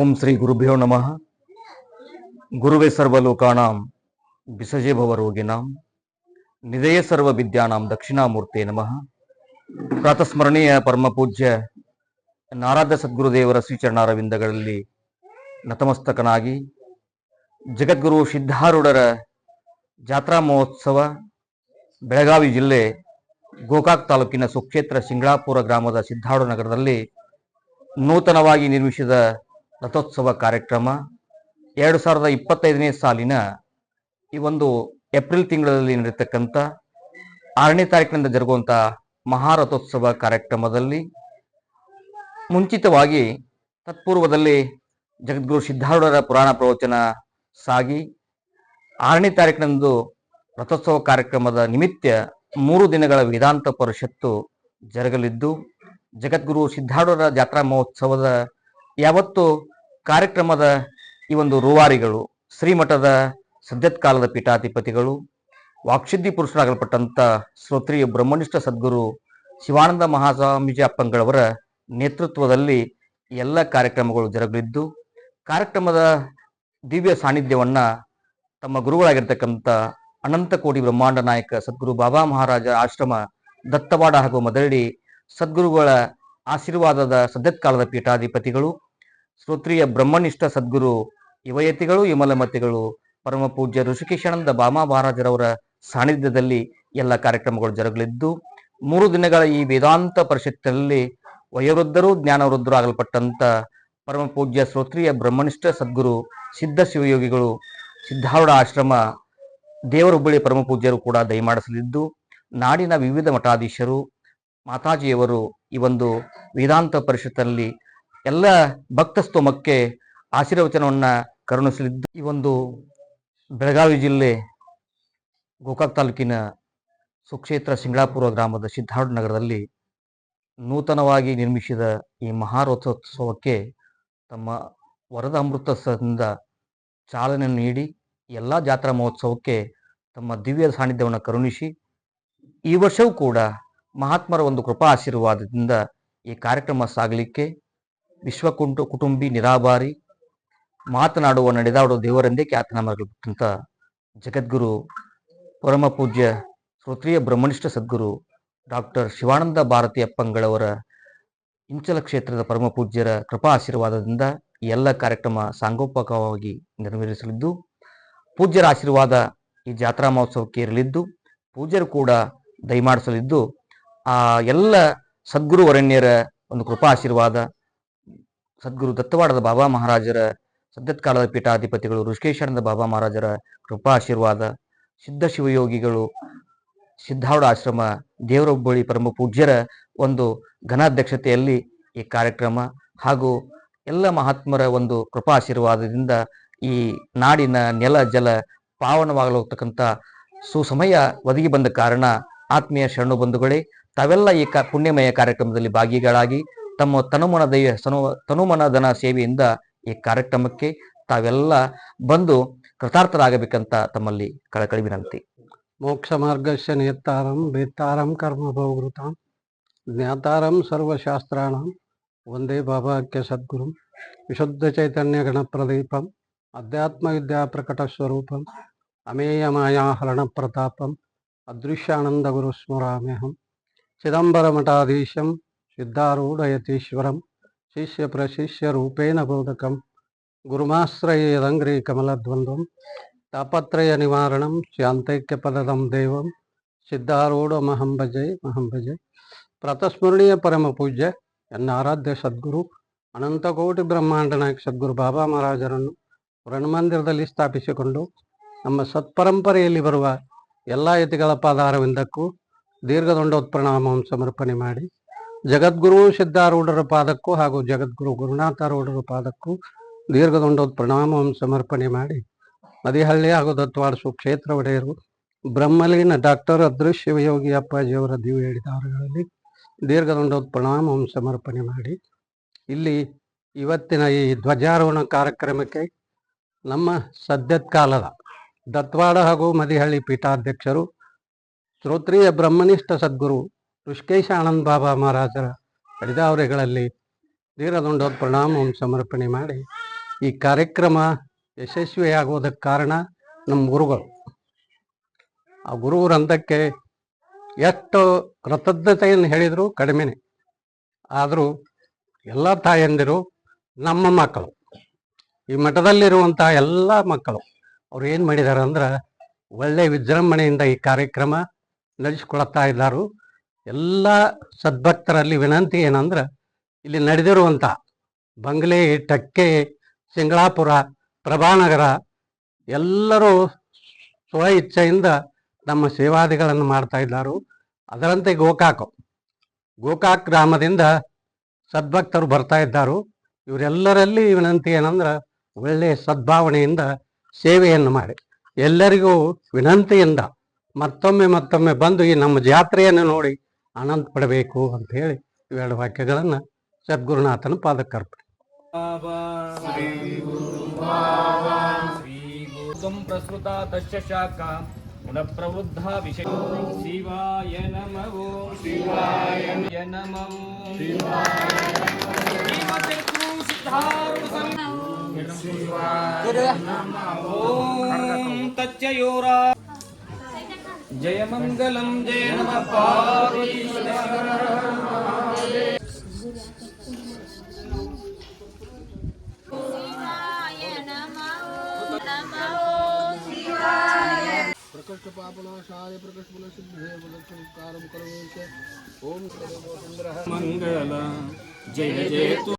ಓಂ ಶ್ರೀ ಗುರುಭ್ಯೋ ನಮಃ. ಗುರುವೇ ಸರ್ವಲೋಕಾಣಾಂ ವಿಸಜೆ ಭವರೋಗಿನಾಂ ನಿಧಯ ಸರ್ವ ವಿದ್ಯಾನಾಂ ದಕ್ಷಿಣಾಮೂರ್ತಿ ನಮಃ. ಪ್ರಾತಸ್ಮರಣೀಯ ಪರಮ ಪೂಜ್ಯ ಸದ್ಗುರುದೇವರ ಶ್ರೀಚರಣಾರವಿಂದಗಳಲ್ಲಿ ನತಮಸ್ತಕನಾಗಿ, ಜಗದ್ಗುರು ಸಿದ್ಧಾರೂಢರ ಜಾತ್ರಾ ಮಹೋತ್ಸವ, ಬೆಳಗಾವಿ ಜಿಲ್ಲೆ ಗೋಕಾಕ್ ತಾಲೂಕಿನ ಸುಕ್ಷೇತ್ರ ಸಿಂಗಳಾಪುರ ಗ್ರಾಮದ ಸಿದ್ಧಾರೂಢ ನಗರದಲ್ಲಿ ನೂತನವಾಗಿ ನಿರ್ಮಿಸಿದ ರಥೋತ್ಸವ ಕಾರ್ಯಕ್ರಮ ಎರಡು ಸಾವಿರದ ಇಪ್ಪತ್ತೈದನೇ ಸಾಲಿನ ಈ ಒಂದು ಏಪ್ರಿಲ್ ತಿಂಗಳಲ್ಲಿ ನಡೆಯತಕ್ಕಂಥ ಆರನೇ ತಾರೀಕಿನಿಂದ ಜರುಗುವಂಥ ಮಹಾರಥೋತ್ಸವ ಕಾರ್ಯಕ್ರಮದಲ್ಲಿ ಮುಂಚಿತವಾಗಿ ತತ್ಪೂರ್ವದಲ್ಲಿ ಜಗದ್ಗುರು ಸಿದ್ಧಾರೂಢರ ಪುರಾಣ ಪ್ರವಚನ ಸಾಗಿ ಆರನೇ ತಾರೀಕಿನಂದು ರಥೋತ್ಸವ ಕಾರ್ಯಕ್ರಮದ ನಿಮಿತ್ತ ಮೂರು ದಿನಗಳ ವೇದಾಂತ ಪರಿಷತ್ತು ಜರುಗಲಿದ್ದು ಜಗದ್ಗುರು ಸಿದ್ಧಾರೂಢರ ಜಾತ್ರಾ ಮಹೋತ್ಸವದ ಯಾವತ್ತು ಕಾರ್ಯಕ್ರಮದ ಈ ಒಂದು ರೂವಾರಿಗಳು, ಶ್ರೀಮಠದ ಸದ್ಯತ್ಕಾಲದ ಪೀಠಾಧಿಪತಿಗಳು, ವಾಕ್ಸಿದ್ಧಿ ಪುರುಷರಾಗಲ್ಪಟ್ಟಂಥ ಶ್ರೋತ್ರಿಯ ಬ್ರಹ್ಮನಿಷ್ಠ ಸದ್ಗುರು ಶಿವಾನಂದ ಮಹಾಸ್ವಾಮೀಜಿ ಅಪ್ಪಂಗಳವರ ನೇತೃತ್ವದಲ್ಲಿ ಎಲ್ಲ ಕಾರ್ಯಕ್ರಮಗಳು ಜರುಗಲಿದ್ದು, ಕಾರ್ಯಕ್ರಮದ ದಿವ್ಯ ಸಾನ್ನಿಧ್ಯವನ್ನು ತಮ್ಮ ಗುರುಗಳಾಗಿರ್ತಕ್ಕಂಥ ಅನಂತ ಕೋಟಿ ಬ್ರಹ್ಮಾಂಡ ನಾಯಕ ಸದ್ಗುರು ಬಾಬಾ ಮಹಾರಾಜ ಆಶ್ರಮ ದತ್ತವಾಡ ಹಾಗೂ ಮದರಡಿ ಸದ್ಗುರುಗಳ ಆಶೀರ್ವಾದದ ಸದ್ಯತ್ಕಾಲದ ಪೀಠಾಧಿಪತಿಗಳು, ಶ್ರೋತ್ರಿಯ ಬ್ರಹ್ಮನಿಷ್ಠ ಸದ್ಗುರು ಯುವಯತಿಗಳು ವಿಮಲಮತಿಗಳು ಪರಮ ಪೂಜ್ಯ ಋಷಿಕೇಶಾನಂದ ಬಾಮಾ ಮಹಾರಾಜರವರ ಸಾನ್ನಿಧ್ಯದಲ್ಲಿ ಎಲ್ಲ ಕಾರ್ಯಕ್ರಮಗಳು ಜರುಗಲಿದ್ದು, ಮೂರು ದಿನಗಳ ಈ ವೇದಾಂತ ಪರಿಷತ್ತಿನಲ್ಲಿ ವಯೋವೃದ್ಧರು ಜ್ಞಾನವೃದ್ಧರು ಆಗಲ್ಪಟ್ಟಂತ ಪರಮ ಪೂಜ್ಯ ಶ್ರೋತ್ರಿಯ ಬ್ರಹ್ಮನಿಷ್ಠ ಸದ್ಗುರು ಸಿದ್ಧ ಶಿವಯೋಗಿಗಳು ಸಿದ್ಧಾರೂಢ ಆಶ್ರಮ ದೇವರೊಬ್ಬಳಿ ಪರಮ ಪೂಜ್ಯರು ಕೂಡ ದಯಮಾಡಿಸಲಿದ್ದು, ನಾಡಿನ ವಿವಿಧ ಮಠಾಧೀಶರು ಮಾತಾಜಿಯವರು ಈ ಒಂದು ವೇದಾಂತ ಪರಿಷತ್ತಿನಲ್ಲಿ ಎಲ್ಲ ಭಕ್ತ ಸ್ತೋಮಕ್ಕೆ ಆಶೀರ್ವಚನವನ್ನು ಕರುಣಿಸಲಿದ್ದು, ಈ ಒಂದು ಬೆಳಗಾವಿ ಜಿಲ್ಲೆ ಗೋಕಾಕ್ ತಾಲೂಕಿನ ಸುಕ್ಷೇತ್ರ ಸಿಂಗಳಾಪುರ ಗ್ರಾಮದ ಸಿದ್ಧಾರ್ಥ ನಗರದಲ್ಲಿ ನೂತನವಾಗಿ ನಿರ್ಮಿಸಿದ ಈ ಮಹಾರಥೋತ್ಸವಕ್ಕೆ ತಮ್ಮ ವರದ ಅಮೃತದಿಂದ ಚಾಲನೆ ನೀಡಿ, ಎಲ್ಲ ಜಾತ್ರಾ ಮಹೋತ್ಸವಕ್ಕೆ ತಮ್ಮ ದಿವ್ಯ ಸಾನ್ನಿಧ್ಯವನ್ನು ಕರುಣಿಸಿ, ಈ ವರ್ಷವೂ ಕೂಡ ಮಹಾತ್ಮರ ಒಂದು ಕೃಪಾ ಆಶೀರ್ವಾದದಿಂದ ಈ ಕಾರ್ಯಕ್ರಮ ಸಾಗಲಿಕ್ಕೆ ವಿಶ್ವಕುಂಟು ಕುಟುಂಬಿ ನಿರಾಬಾರಿ ಮಾತನಾಡುವ ನಡೆದಾಡುವ ದೇವರೆಂದೇ ಖ್ಯಾತನಾಮಗಳಂತ ಜಗದ್ಗುರು ಪರಮ ಪೂಜ್ಯ ಶ್ರೋತ್ರಿಯ ಬ್ರಹ್ಮನಿಷ್ಠ ಸದ್ಗುರು ಡಾಕ್ಟರ್ ಶಿವಾನಂದ ಭಾರತಿ ಅಪ್ಪಂಗಳವರ ಇಂಚಲ ಕ್ಷೇತ್ರದ ಪರಮ ಪೂಜ್ಯರ ಕೃಪಾ ಆಶೀರ್ವಾದದಿಂದ ಈ ಎಲ್ಲ ಕಾರ್ಯಕ್ರಮ ಸಾಂಗೋಪಕವಾಗಿ ನೆರವೇರಿಸಲಿದ್ದು, ಪೂಜ್ಯರ ಆಶೀರ್ವಾದ ಈ ಜಾತ್ರಾ ಮಹೋತ್ಸವಕ್ಕೆ ಇರಲಿದ್ದು, ಪೂಜ್ಯರು ಕೂಡ ದಯಮಾಡಿಸಲಿದ್ದು ಆ ಎಲ್ಲ ಸದ್ಗುರು ವರಣ್ಯರ ಒಂದು ಕೃಪಾ ಆಶೀರ್ವಾದ, ಸದ್ಗುರು ದತ್ತವಾಡದ ಬಾಬಾ ಮಹಾರಾಜರ ಸದ್ಯತ್ಕಾಲದ ಪೀಠಾಧಿಪತಿಗಳು ಋಷಿಕೇಶ್ವರದ ಬಾಬಾ ಮಹಾರಾಜರ ಕೃಪಾ ಆಶೀರ್ವಾದ, ಸಿದ್ಧ ಶಿವಯೋಗಿಗಳು ಸಿದ್ಧಾವಡ ಆಶ್ರಮ ದೇವರೊಬ್ಬಳಿ ಪರಮ ಪೂಜ್ಯರ ಒಂದು ಘನಾಧ್ಯಕ್ಷತೆಯಲ್ಲಿ ಈ ಕಾರ್ಯಕ್ರಮ ಹಾಗೂ ಎಲ್ಲ ಮಹಾತ್ಮರ ಒಂದು ಕೃಪಾ ಆಶೀರ್ವಾದದಿಂದ ಈ ನಾಡಿನ ನೆಲ, ಜಲ ಪಾವನವಾಗಲಾಗತಕ್ಕಂಥ ಸುಸಮಯ ಒದಗಿ ಬಂದ ಕಾರಣ ಆತ್ಮೀಯ ಶರಣು ಬಂಧುಗಳೇ ತಾವೆಲ್ಲ ಈ ಕ, ಪುಣ್ಯಮಯ ಕಾರ್ಯಕ್ರಮದಲ್ಲಿ ಭಾಗಿಗಳಾಗಿ ತಮ್ಮ ತನುಮನ ದೈವ ತನು ತನುಮನ ಧನ ಸೇವೆಯಿಂದ ಈ ಕಾರ್ಯಕ್ರಮಕ್ಕೆ ತಾವೆಲ್ಲ ಬಂದು ಕೃತಾರ್ಥರಾಗಬೇಕಂತ ತಮ್ಮಲ್ಲಿ ಕಳಕಳಿ ವಿನಂತಿ. ಮೋಕ್ಷ ಮಾರ್ಗಸ್ಯ ನೇತಾರಂ ವೇತ್ತಾರಂ ಕರ್ಮ ಭವೃತಾಂ ಜ್ಞಾತಾರಂ ಸರ್ವಶಾಸ್ತ್ರಾಣಂ ವಂದೇ ಬಾಬಾಕ್ಯ ಸದ್ಗುರುಂ ವಿಶುದ್ಧ ಚೈತನ್ಯ ಗಣಪ್ರದೀಪಂ ಅಧ್ಯಾತ್ಮ ವಿದ್ಯಾ ಪ್ರಕಟ ಸ್ವರೂಪಂ ಅಮೇಯ ಮಾಯಾ ಹರಣ ಪ್ರತಾಪಂ ಅದೃಶ್ಯಾನಂದ ಗುರು ಸ್ಮರಾಮ್ಯಹಂ ಸಿದ್ಧಾರೂಢಯತೀಶ್ವರಂ ಶಿಷ್ಯ ಪ್ರಶಿಷ್ಯ ರೂಪೇಣ ಬೋಧಕಂ ಗುರುಮಾಶ್ರಯೇದಂಗ್ರಿ ಕಮಲದ್ವಂದ್ವಂ ತಾಪತ್ರಯ ನಿವಾರಣಂ ಶಾಂತೈಕ್ಯ ಪದದಂ ದೇವಂ ಭಜೆ ಮಹಂ ಭಜೆ ಪ್ರತಸ್ಮರಣೀಯ ಪರಮ ಪೂಜ್ಯ ಎನ್ನ ಆರಾಧ್ಯ ಸದ್ಗುರು ಅನಂತಕೋಟಿ ಬ್ರಹ್ಮಾಂಡ ನಾಯಕ ಸದ್ಗುರು ಬಾಬಾ ಮಹಾರಾಜರನ್ನು ರಣಮಂದಿರದಲ್ಲಿ ಸ್ಥಾಪಿಸಿಕೊಂಡು ನಮ್ಮ ಸತ್ಪರಂಪರೆಯಲ್ಲಿ ಬರುವ ಎಲ್ಲ ಯತಿಗಳ ಪಾದಾರವಿಂದಕ್ಕೂ ದೀರ್ಘದೊಂಡೋತ್ಪ್ರಣಾಮವನ್ನು ಸಮರ್ಪಣೆ ಮಾಡಿ ಜಗದ್ಗುರು ಸಿದ್ಧಾರೂಢರ ಪಾದಕ್ಕೂ ಹಾಗೂ ಜಗದ್ಗುರು ಗುರುನಾಥಾರೂಢರ ಪಾದಕ್ಕೂ ದೀರ್ಘದೊಂಡೋತ್ ಸಮರ್ಪಣೆ ಮಾಡಿ ಮದಿಹಳ್ಳಿ ಹಾಗೂ ದತ್ವಾಡ ಸುಕ್ಷೇತ್ರ ಒಡೆಯರು ಬ್ರಹ್ಮಲೀನ ಡಾಕ್ಟರ್ ಅದೃಶ್ಯ ಯೋಗಿ ಅಪ್ಪಾಜಿಯವರ ದಿವ್ಯ ಹೇಳಿದವರುಗಳಲ್ಲಿ ದೀರ್ಘದೊಂಡೋತ್ ಪ್ರಣಾಮವನ್ನು ಸಮರ್ಪಣೆ ಮಾಡಿ. ಇಲ್ಲಿ ಇವತ್ತಿನ ಈ ಧ್ವಜಾರೋಹಣ ಕಾರ್ಯಕ್ರಮಕ್ಕೆ ನಮ್ಮ ಸದ್ಯತ್ಕಾಲದ ದತ್ವಾಡ ಹಾಗೂ ಮದಿಹಳ್ಳಿ ಪೀಠಾಧ್ಯಕ್ಷರು ಶ್ರೋತ್ರಿಯ ಬ್ರಹ್ಮನಿಷ್ಠ ಸದ್ಗುರು ಋಷಿಕೇಶ ಆನಂದ್ ಬಾಬಾ ಮಹಾರಾಜರ ಕಡಿದಾವರೆಗಳಲ್ಲಿ ನೀರದೊಂಡ ಪ್ರಣಾಮವನ್ನು ಸಮರ್ಪಣೆ ಮಾಡಿ ಈ ಕಾರ್ಯಕ್ರಮ ಯಶಸ್ವಿಯಾಗುವುದಕ್ಕೆ ಕಾರಣ ನಮ್ಮ ಗುರುಗಳು. ಆ ಗುರು ವೃಂದಕ್ಕೆ ಎಷ್ಟು ಕೃತಜ್ಞತೆಯನ್ನು ಹೇಳಿದರೂ ಕಡಿಮೆನೆ. ಆದರೂ ಎಲ್ಲ ತಾಯಂದಿರು ನಮ್ಮ ಮಕ್ಕಳು, ಈ ಮಠದಲ್ಲಿರುವಂಥ ಎಲ್ಲ ಮಕ್ಕಳು, ಅವ್ರು ಏನು ಮಾಡಿದ್ದಾರೆ ಅಂದ್ರೆ ಒಳ್ಳೆ ವಿಜೃಂಭಣೆಯಿಂದ ಈ ಕಾರ್ಯಕ್ರಮ ನಡೆಸಿಕೊಳ್ತಾ ಇದ್ದಾರು. ಎಲ್ಲ ಸದ್ಭಕ್ತರಲ್ಲಿ ವಿನಂತಿ ಏನಂದ್ರೆ, ಇಲ್ಲಿ ನಡೆದಿರುವಂಥ ಬಂಗ್ಲೆ, ಟಕ್ಕೆ, ಸಿಂಗಳಾಪುರ, ಪ್ರಭಾನಗರ, ಎಲ್ಲರೂ ಸ್ವ ಇಚ್ಛೆಯಿಂದ ನಮ್ಮ ಸೇವಾದಿಗಳನ್ನು ಮಾಡ್ತಾ ಇದ್ದಾರು. ಅದರಂತೆ ಗೋಕಾಕ್. ಗೋಕಾಕ್ ಗ್ರಾಮದಿಂದ ಸದ್ಭಕ್ತರು ಬರ್ತಾ ಇದ್ದಾರು. ಇವರೆಲ್ಲರಲ್ಲಿ ವಿನಂತಿ ಏನಂದ್ರೆ ಒಳ್ಳೆಯ ಸದ್ಭಾವನೆಯಿಂದ ಸೇವೆಯನ್ನು ಮಾಡಿ. ಎಲ್ಲರಿಗೂ ವಿನಂತಿಯಿಂದ ಮತ್ತೊಮ್ಮೆ ಮತ್ತೊಮ್ಮೆ ಬಂದು ಈ ನಮ್ಮ ಜಾತ್ರೆಯನ್ನು ನೋಡಿ ಆನಂದ ಪಡಬೇಕು ಅಂತ ಹೇಳಿ ಇವೆರಡು ವಾಕ್ಯಗಳನ್ನು ಸದ್ಗುರುನಾಥನ ಪಾದಕರ್ಪಣೆ ಪ್ರಸ್ತುತ ದಶ ಶಾಖ ಗುಣಪ್ರವೃದ್ಧ ವಿಷಯ. ಶಿವಾಯ ನಮೋ. ಶಿವಾಯ ನಮೋ. ಶಿವಾಯ ಓಂ ತಚ್ಚಯೋರಾ जय मंगलम जय नम। पार्वती प्रकृष्ट पापनाशाय प्रकृष्ट सिद्धे प्रकृष्ट ओम मंगल। जय जय